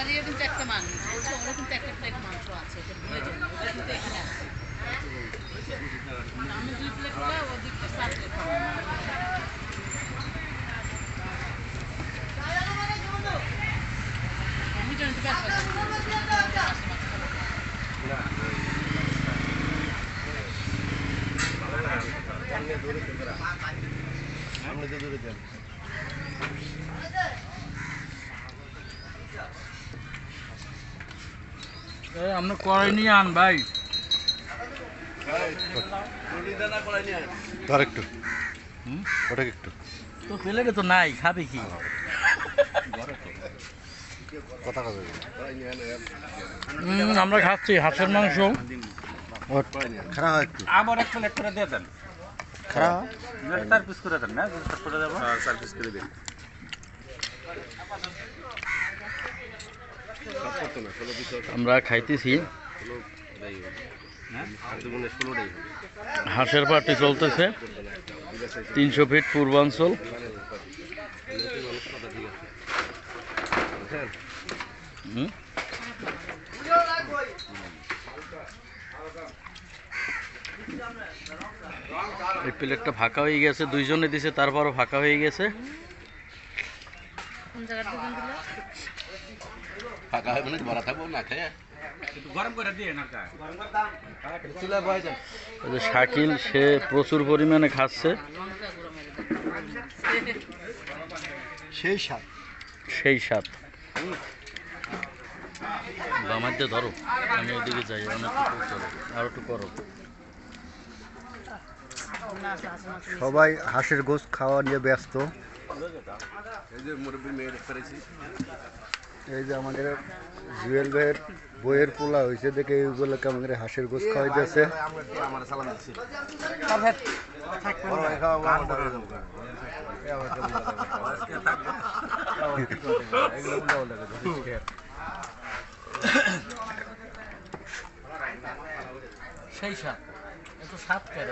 বাড়িও কিন্তু একটা মানুষ বলছে ওরা কিন্তু একটা প্লেট মাংস আছে এটা ভুলে যাবে ওটা কিন্তু এখানে আছে আমি দুই প্লেট করে ওদিকে চার প্লেট আমি জানতে পারছি আমরা করাই নিয়ে আন ভাই। ধর একটু? ওটা একটু। তো নাই খাবে কি? কথা কথা আমরা খাচ্ছি হাঁসের মাংস। খারাপ একটু। আবার এক প্লেট করে দিয়ে দেন। খারাপ করে দেন না করে দেবো? চার করে দিন। আমরা খাইতেছি। হাঁসের পার্টি চলতেছে। তিনশো ফিট পূর্বাঞ্চল? এই প্লেটটা ফাঁকা হয়ে গেছে, দুইজনে দিছে, তারপরও ফাঁকা হয়ে গেছে। কোন জায়গাটা দোকান দিল? ফাঁকা মানে ভরা থাকব না খেয়ে। দিয়ে শাকিল সে প্রচুর পরিমাণে খাচ্ছে। সেই স্বাদ। সেই স্বাদ। বামাইতে ধরো আমি ওইদিকে যাই অনেক করো আর একটু করো। সবাই হাঁসের গোস্ত খাওয়া নিয়ে ব্যস্ত। এই যে মুরব্বী মেয়ে করেছি এই যে আমাদের জুয়েল ভাইয়ের বইয়ের পোলা হয়েছে দেখে এইগুলোকে আমাদের হাঁসের গোস্ত খাওয়াই দিয়েছে আমার সালাম দিচ্ছি। সেই স্বাদ এত স্বাদ কেন?